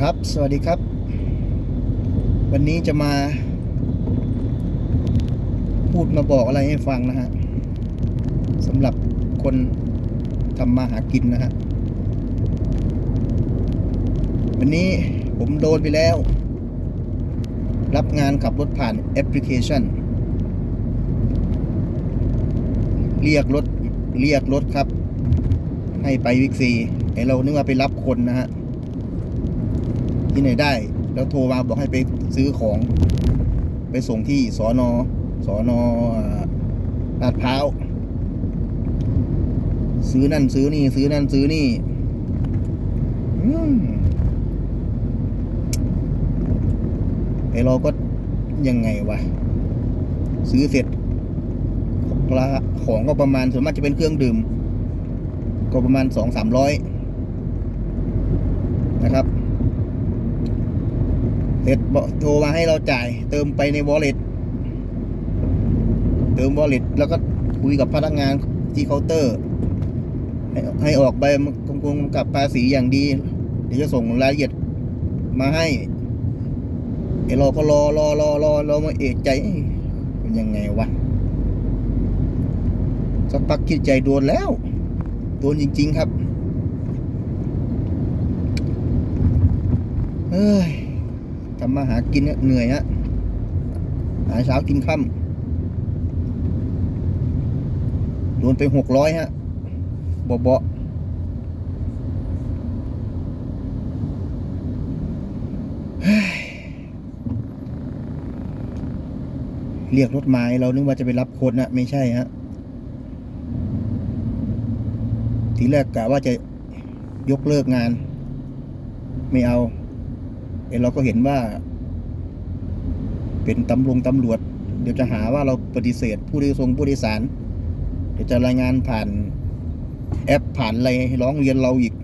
ครับ สวัสดีครับ วันนี้จะมา พูดมาบอกอะไรให้ฟังนะฮะสำหรับคนทำมาหากินนะฮะ วันนี้ผมโดนไปแล้ว รับงานขับรถผ่านแอปพลิเคชัน เรียกรถ เรียกรถครับ ให้ไปวิกซีไอเรานึกว่าไปรับคนนะฮะ ที่ไหนได้ แล้วโทรมาบอกให้ไปซื้อของ ไปส่งที่สอนอสอนอลาดพร้าวซื้อนั่นซื้อนี่ ซื้อนั่นซื้อนี่ไอเราก็ยังไงวะ ซื้อเสร็จราของก็ประมาณส่วนมากจะเป็นเครื่องดื่ม ก็ประมาณสองสามร้อยนะครับ เสร็จโทรมาให้เราจ่าย เติมไปใน wallet เติม wallet แล้วก็คุยกับพนักงานที่เคาน์เตอร์ ให้ให้ออกใบกำกงกับภาษีอย่างดี เดี๋ยวจะส่งรายละเอียดมาให้ไอเราก็รอรอรอรอรอมาเอกใจเป็นยังไงวะสักพักคิดใจโดนแล้วโดนจริง ๆ ครับเฮ้ยำมาหากินเนี่ยเหนื่อยฮะหาเช้ากินค่ำโดนไปหกร้อยฮะเบาๆเฮ้ยเรียกรถไมาเรานึกว่าจะไปรับคนนะไม่ใช่ฮะทีแรกกะว่าจะยกเลิกงาน ไม่เอา เอ้เราก็เห็นว่า เป็นตำรวจตำรวจ เดี๋ยวจะหาว่าเราปฏิเสธผู้โดยสารผู้โดยสาร เดี๋ยวจะรายงานผ่านแอปผ่านอะไรร้องเรียนเราอีก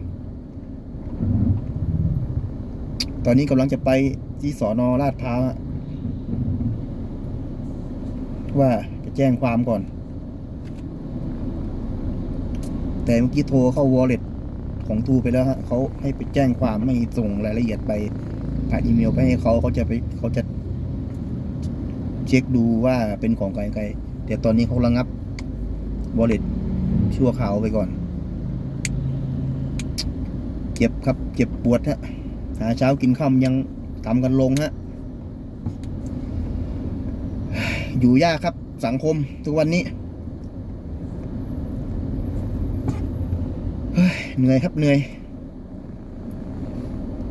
ตอนนี้กำลังจะไปที่สอนอลาดพร้าวว่าจะแจ้งความก่อน แต่เมื่อกี้โทรเข้า wallet ของทูไปแล้วฮะเขาให้ไปแจ้งความไม่ส่งรายละเอียดไป ผ่านอีเมลไปให้เขาเขาจะไปเขาจะ เช็คดูว่าเป็นของใครใครแต่ตอนนี้เขาระงับ wallet ชั่วคราวไปก่อน เจ็บครับ เจ็บปวดฮะหาเช้ากินค่ำยังทำกันลงฮะ อยู่ยากครับสังคมทุกวันนี้เหนื่อยครับเหนื่อย